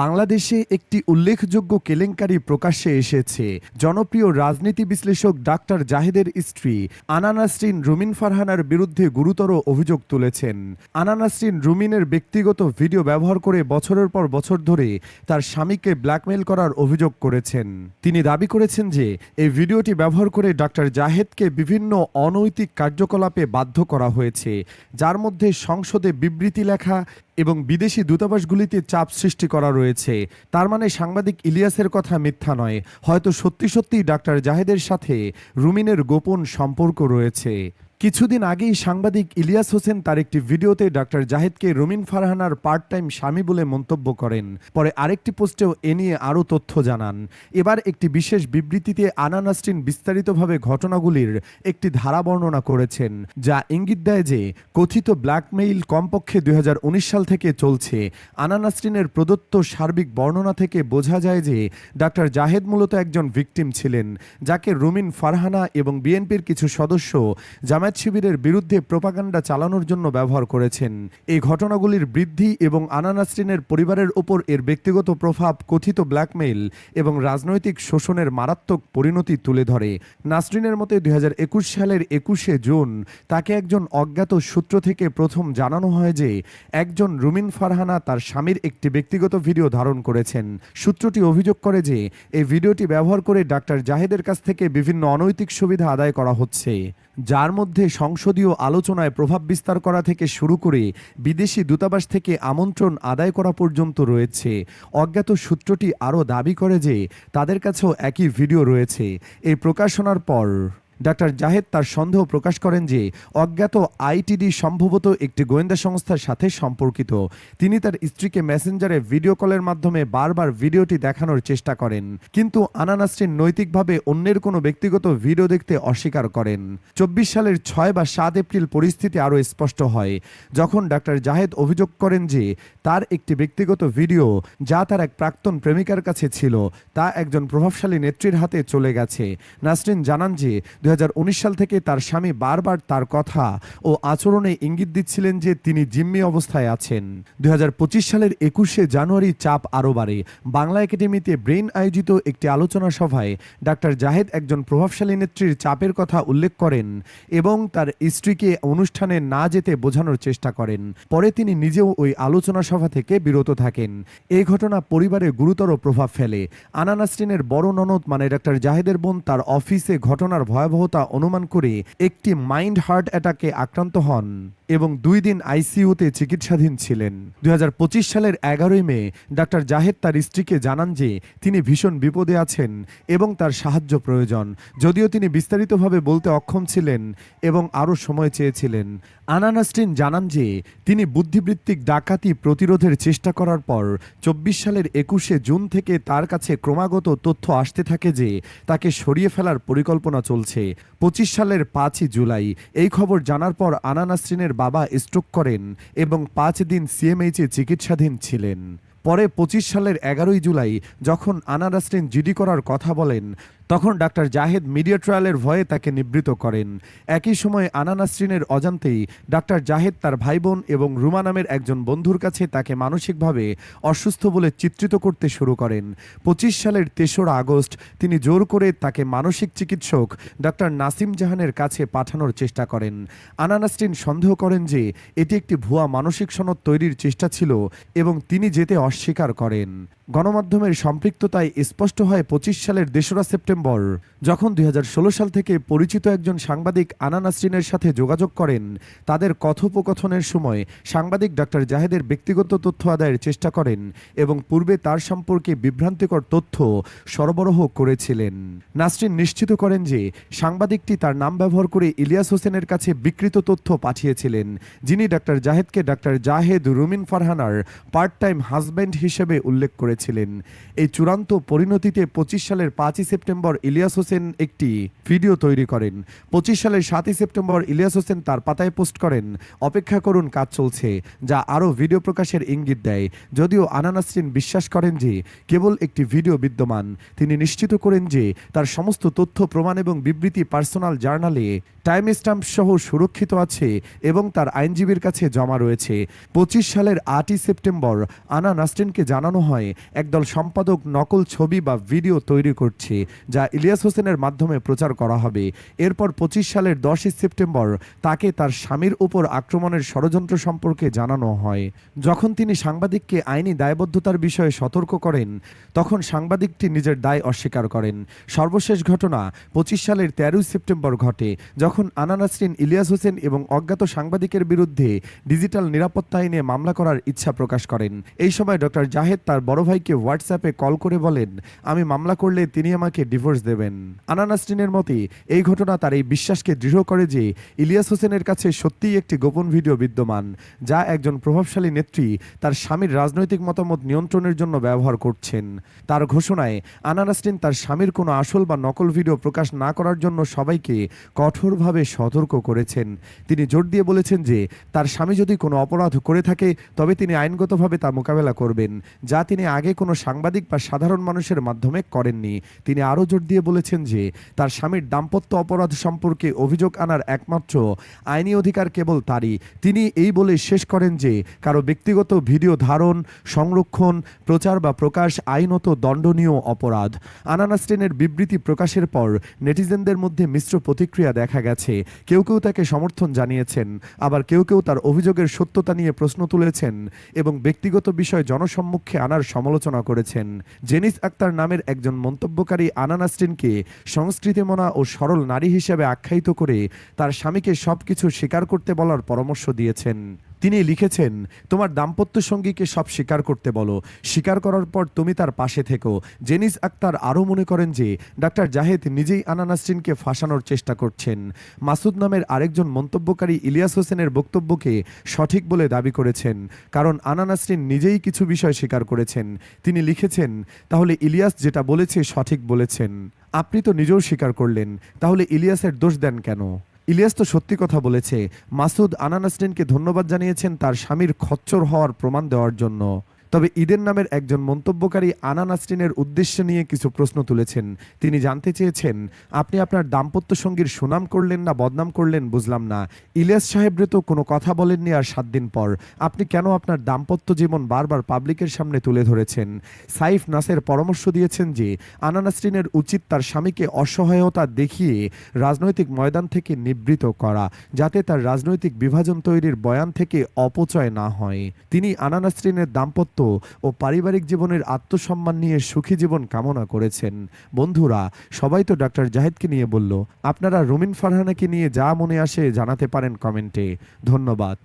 বাংলাদেশে একটি উল্লেখযোগ্য কেলেঙ্কারি প্রকাশ্যে এসেছে। জনপ্রিয় রাজনীতি বিশ্লেষক ডাক্তার জাহেদের স্ত্রী আনা নাসরিন রুমিন ফারহানার বিরুদ্ধে গুরুতর অভিযোগ তুলেছেন। আনা নাসরিন রুমিনের ব্যক্তিগত ভিডিও ব্যবহার করে বছরের পর বছর ধরে তার স্বামীকে ব্ল্যাকমেইল করার অভিযোগ করেছেন। তিনি দাবি করেছেন যে, এই ভিডিওটি ব্যবহার করে ডাক্তার জাহেদকে বিভিন্ন অনৈতিক কার্যকলাপে বাধ্য করা হয়েছে, যার মধ্যে সংসদে বিবৃতি লেখা এবং বিদেশি দূতাবাসগুলিতে চাপ সৃষ্টি করা রয়েছে। তার মানে সাংবাদিক ইলিয়াসের কথা মিথ্যা নয়। হয়তো সত্যি সত্যি ডাক্তার জাহেদের সাথে রুমিনের গোপন সম্পর্ক রয়েছে। কিছুদিন আগেই সাংবাদিক ইলিয়াস হোসেন তার একটি ভিডিওতে ডাক্তার জাহেদকে রুমিন ফারহানার পার্ট টাইম স্বামী বলে মন্তব্য করেন। পরে আরেকটি পোস্টেও এ নিয়ে আরও তথ্য জানান। এবার একটি বিশেষ বিবৃতিতে আনা নাসরিন বিস্তারিতভাবে ঘটনাগুলির একটি ধারা বর্ণনা করেছেন, যা ইঙ্গিত দেয় যে কথিত ব্ল্যাকমেইল কমপক্ষে দুই হাজার উনিশ সাল থেকে চলছে। আনা নাসরিনের প্রদত্ত সার্বিক বর্ণনা থেকে বোঝা যায় যে ডাক্তার জাহেদ মূলত একজন ভিকটিম ছিলেন, যাকে রুমিন ফারহানা এবং বিএনপির কিছু সদস্য জামায়াত শিবিরের বিরুদ্ধে প্রোপাগান্ডা চালানোর জন্য ব্যবহার করেছেন। এই ঘটনাগুলির বৃদ্ধি এবং আনা নাসরিনের পরিবারের ওপর এর ব্যক্তিগত প্রভাব, কথিত ব্ল্যাকমেইল এবং রাজনৈতিক শোষণের মারাত্মক পরিণতি তুলে ধরে। নাসরিনের মতে দুই হাজার একুশ সালের একুশে জুন তাকে একজন অজ্ঞাত সূত্র থেকে প্রথম জানানো হয় যে, একজন রুমিন ফারহানা তার স্বামীর একটি ব্যক্তিগত ভিডিও ধারণ করেছেন। সূত্রটি অভিযোগ করে যে, এই ভিডিওটি ব্যবহার করে ডাক্তার জাহেদের কাছ থেকে বিভিন্ন অনৈতিক সুবিধা আদায় করা হচ্ছে, যার মধ্যে সংসদীয় আলোচনায় প্রভাব বিস্তার করা থেকে শুরু করে বিদেশি দূতাবাস থেকে আমন্ত্রণ আদায় করা পর্যন্ত রয়েছে। অজ্ঞাত সূত্রটি আরও দাবি করে যে তাদের কাছেও একই ভিডিও রয়েছে। এই প্রকাশনার পর ডাক্তার জাহেদ তার সন্দেহ প্রকাশ করেন যে অজ্ঞাত আইটিডি সম্ভবত একটি গোয়েন্দা সংস্থার সাথে সম্পর্কিত। তিনি তার স্ত্রীকে মেসেঞ্জারে ভিডিও কলের মাধ্যমে বারবার ভিডিওটি দেখানোর চেষ্টা করেন। কিন্তু আনা নাসরিন নৈতিকভাবে অন্যের কোনো ব্যক্তিগত ভিডিও দেখতে অস্বীকার করেন। চব্বিশ সালের ছয় বা সাত এপ্রিল পরিস্থিতি আরও স্পষ্ট হয়। যখন ডাক্তার জাহেদ অভিযোগ করেন যে তার একটি ব্যক্তিগত ভিডিও যা তার এক প্রাক্তন প্রেমিকার কাছে ছিল, তা একজন প্রভাবশালী নেত্রীর হাতে চলে গেছে। নাসরিন জানান যে দুই হাজার উনিশ সাল থেকে তার স্বামী বারবার তার কথা ও আচরণে ইঙ্গিত দিচ্ছিলেন যে তিনি জিম্মি অবস্থায় আছেন। দু হাজার পঁচিশ সালের একুশে জানুয়ারি চাপ আরও বাড়ে। বাংলা একাডেমিতে ব্রেইন আয়োজিত একটি আলোচনা সভায় ডাক্তার জাহেদ একজন প্রভাবশালী নেত্রীর চাপের কথা উল্লেখ করেন এবং তার স্ত্রীকে অনুষ্ঠানে না যেতে বোঝানোর চেষ্টা করেন। পরে তিনি নিজেও ওই আলোচনা সভা থেকে বিরত থাকেন। এই ঘটনা পরিবারে গুরুতর প্রভাব ফেলে। আনা নাসরিনের বড় ননদ মানে ডাক্তার জাহেদের বোন তার অফিসে ঘটনার ভয়াবহতা অনুমান করে একটি মাইন্ড হার্ট অ্যাটাকে আক্রান্ত হন। এবং দুই দিন আইসিইউতে চিকিৎসাধীন ছিলেন। দুই হাজার পঁচিশ সালের এগারোই মে ডাক্তার জাহেদ তার স্ত্রীকে জানান যে তিনি ভীষণ বিপদে আছেন এবং তার সাহায্য প্রয়োজন। যদিও তিনি বিস্তারিতভাবে বলতে অক্ষম ছিলেন এবং আরও সময় চেয়েছিলেন। আনানাস্টিন জানান যে তিনি বুদ্ধিবৃত্তিক ডাকাতি প্রতিরোধের চেষ্টা করার পর চব্বিশ সালের একুশে জুন থেকে তার কাছে ক্রমাগত তথ্য আসতে থাকে যে তাকে সরিয়ে ফেলার পরিকল্পনা চলছে। পঁচিশ সালের পাঁচই জুলাই এই খবর জানার পর আনা নাসরিনের বাবা স্ট্রোক করেন এবং পাঁচ দিন সিএমএইচে চিকিৎসাধীন ছিলেন। পরে পঁচিশ সালের এগারোই জুলাই যখন আনা নাসরিন জিডি করার কথা বলেন তখন ডাক্তার জাহেদ মিডিয়া ট্রায়ালের ভয়ে তাকে নিবৃত করেন। একই সময়ে আনা নাসরিনের অজান্তেই ডাক্তার জাহেদ তার ভাই বোন এবং রুমা নামের একজন বন্ধুর কাছে তাকে মানসিকভাবে অসুস্থ বলে চিত্রিত করতে শুরু করেন। পঁচিশ সালের তেসরা আগস্ট তিনি জোর করে তাকে মানসিক চিকিৎসক ডাক্তার নাসিম জাহানের কাছে পাঠানোর চেষ্টা করেন। আনা নাসরিন সন্দেহ করেন যে এটি একটি ভুয়া মানসিক সনদ তৈরির চেষ্টা ছিল এবং তিনি যেতে অস্বীকার করেন। গণমাধ্যমের সম্পৃক্ততায় স্পষ্ট হয় পঁচিশ সালের দেশরা সেপ্টেম্বর যখন দুই হাজার ষোলো সাল থেকে পরিচিত একজন সাংবাদিক আনা নাসরিনের সাথে যোগাযোগ করেন, তাদের কথোপকথনের সময় সাংবাদিক ডাক্তার জাহেদের ব্যক্তিগত তথ্য আদায়ের চেষ্টা করেন এবং পূর্বে তার সম্পর্কে বিভ্রান্তিকর তথ্য সরবরাহ করেছিলেন। নাসরিন নিশ্চিত করেন যে সাংবাদিকটি তার নাম ব্যবহার করে ইলিয়াস হোসেনের কাছে বিকৃত তথ্য পাঠিয়েছিলেন, যিনি ডাক্তার জাহেদকে ডাক্তার জাহেদ রুমিন ফারহানার পার্ট টাইম হাজব্যান্ড হিসেবে উল্লেখ করেছিলেন। এই চূড়ান্ত পরিণতিতে পঁচিশ সালের পাঁচই সেপ্টেম্বর ইলিয়াস হোসেন একটি ভিডিও তৈরি করেন। পঁচিশ সালের সাতই সেপ্টেম্বর ইলিয়াস হোসেন তার পাতায় পোস্ট করেন, অপেক্ষা করুন কাজ চলছে যা আরও ভিডিও প্রকাশের ইঙ্গিত দেয়। যদিও আনানাসরিন বিশ্বাস করেন যে, কেবল একটি ভিডিও বিদ্যমান। তিনি নিশ্চিত করেন যে, তার সমস্ত তথ্য, প্রমাণ এবং বিবৃতি পার্সোনাল জার্নালে টাইম স্টাম্প সহ সুরক্ষিত আছে এবং তার আইনজীবীর কাছে জমা রয়েছে। পঁচিশ সালের আটই সেপ্টেম্বর আনা নাসরিনকে জানানো হয়, একদল সম্পাদক নকল ছবি বা ভিডিও তৈরি করছে যা ইলিয়াস হোসেনের মাধ্যমে প্রচার করা হবে। এরপর পঁচিশ সালের দশই সেপ্টেম্বর তাকে তার স্বামীর উপর আক্রমণের ষড়যন্ত্র সম্পর্কে জানানো হয়। যখন তিনি সাংবাদিককে আইনি দায়বদ্ধতার বিষয়ে সতর্ক করেন, তখন সাংবাদিকটি নিজের দায় অস্বীকার করেন। সর্বশেষ ঘটনা পঁচিশ সালের তেরোই সেপ্টেম্বর ঘটে, যখন আনানাসরিন ইলিয়াস হোসেন এবং অজ্ঞাত সাংবাদিকের বিরুদ্ধে ডিজিটাল নিরাপত্তা আইনে মামলা করার ইচ্ছা প্রকাশ করেন। এই সময় ডক্টর জাহেদ তার বড় ভাইকে হোয়াটসঅ্যাপে কল করে বলেন, আমি মামলা করলে তিনি আমাকে ডিভোর্স দেবেন। আনা নাসরিনের মতে, এই ঘটনা তার এই বিশ্বাসকে দৃঢ় করে যে ইলিয়াস হোসেনের কাছে সত্যিই একটি গোপন ভিডিও বিদ্যমান, যা একজন প্রভাবশালী নেত্রী তার স্বামীর রাজনৈতিক মতামত নিয়ন্ত্রণের জন্য ব্যবহার করছেন। তার ঘোষণায় আনা নাসরিন তার স্বামীর কোনো আসল বা নকল ভিডিও প্রকাশ না করার জন্য সবাইকে কঠোরভাবে সতর্ক করেছেন। তিনি জোর দিয়ে বলেছেন যে, তার স্বামী যদি কোনো অপরাধ করে থাকে, তবে তিনি আইনগতভাবে তা মোকাবেলা করবেন, যা তিনি আগে কোনো সাংবাদিক বা সাধারণ মানুষের মাধ্যমে করেননি। তিনি আরও জোর দিয়ে বলেছেন যে, তার স্বামীর দাম্পত্য অপরাধ সম্পর্কে অভিযোগ আনার একমাত্র আইনি অধিকার কেবল তারই। তিনি এই বলে শেষ করেন যে, কারও ব্যক্তিগত ভিডিও ধারণ, সংরক্ষণ, প্রচার বা প্রকাশ আইনত দণ্ডনীয় অপরাধ। আনানাস্টেনের বিবৃতি প্রকাশের পর নেটিজেনদের মধ্যে মিশ্র প্রতিক্রিয়া দেখা গেছে। কেউ কেউ তাকে সমর্থন জানিয়েছেন, আবার কেউ কেউ তার অভিযোগের সত্যতা নিয়ে প্রশ্ন তুলেছেন এবং ব্যক্তিগত বিষয় জনসম্মুখে আনার সমালোচনা করেছেন। জেনিস আক্তার নামের একজন মন্তব্যকারী আনানাস্টিনকে সংস্কৃতিমনা ও সরল নারী হিসেবে আখ্যায়িত করে তার স্বামীকে সবকিছু স্বীকার করতে বলার পরামর্শ দিয়েছেন। তিনি লিখেছেন, তোমার দাম্পত্য সঙ্গীকে সব স্বীকার করতে বলো। স্বীকার করার পর তুমি তার পাশে থেকো। জেনিস আক্তার আরও মনে করেন যে, ডাক্তার জাহেদ নিজেই আনা নাসরিনকে ফাঁসানোর চেষ্টা করছেন। মাসুদ নামের আরেকজন মন্তব্যকারী ইলিয়াস হোসেনের বক্তব্যকে সঠিক বলে দাবি করেছেন, কারণ আনা নাসরিন নিজেই কিছু বিষয় স্বীকার করেছেন। তিনি লিখেছেন, তাহলে ইলিয়াস যেটা বলেছে সঠিক বলেছেন। আপনি তো নিজেও স্বীকার করলেন। তাহলে ইলিয়াসের দোষ দেন কেন? ইলিয়াস তো সত্যি কথা বলেছে। মাসুদ আনানাসরিনকে ধন্যবাদ জানিয়েছেন তার স্বামীর খচ্চর হওয়ার প্রমাণ দেওয়ার জন্য। তবে ঈদের নামের একজন মন্তব্যকারী আনা নাসরিনের উদ্দেশ্য নিয়ে কিছু প্রশ্ন তুলেছেন। তিনি জানতে চেয়েছেন, আপনি আপনার দাম্পত্য সঙ্গীর সুনাম করলেন না বদনাম করলেন বুঝলাম না। ইলিয়াস সাহেবরে তো কোনো কথা বলেননি আর সাত দিন পর। আপনি কেন আপনার দাম্পত্য জীবন বারবার পাবলিকের সামনে তুলে ধরেছেন? সাইফ নাসের পরামর্শ দিয়েছেন যে আনা নাসরিনের উচিত তার স্বামীকে অসহায়তা দেখিয়ে রাজনৈতিক ময়দান থেকে নিবৃত করা, যাতে তার রাজনৈতিক বিভাজন তৈরির বয়ান থেকে অপচয় না হয়। তিনি আনা নাসরিনের দাম্পত্য ও পারিবারিক জীবনের আত্মসম্মান নিয়ে সুখী জীবন কামনা করেছেন। বন্ধুরা, সবাই তো ডাক্তার জাহেদকে নিয়ে বলল, আপনারা রুমিন ফারহানাকে নিয়ে যা মনে আসে জানাতে পারেন কমেন্টে। ধন্যবাদ।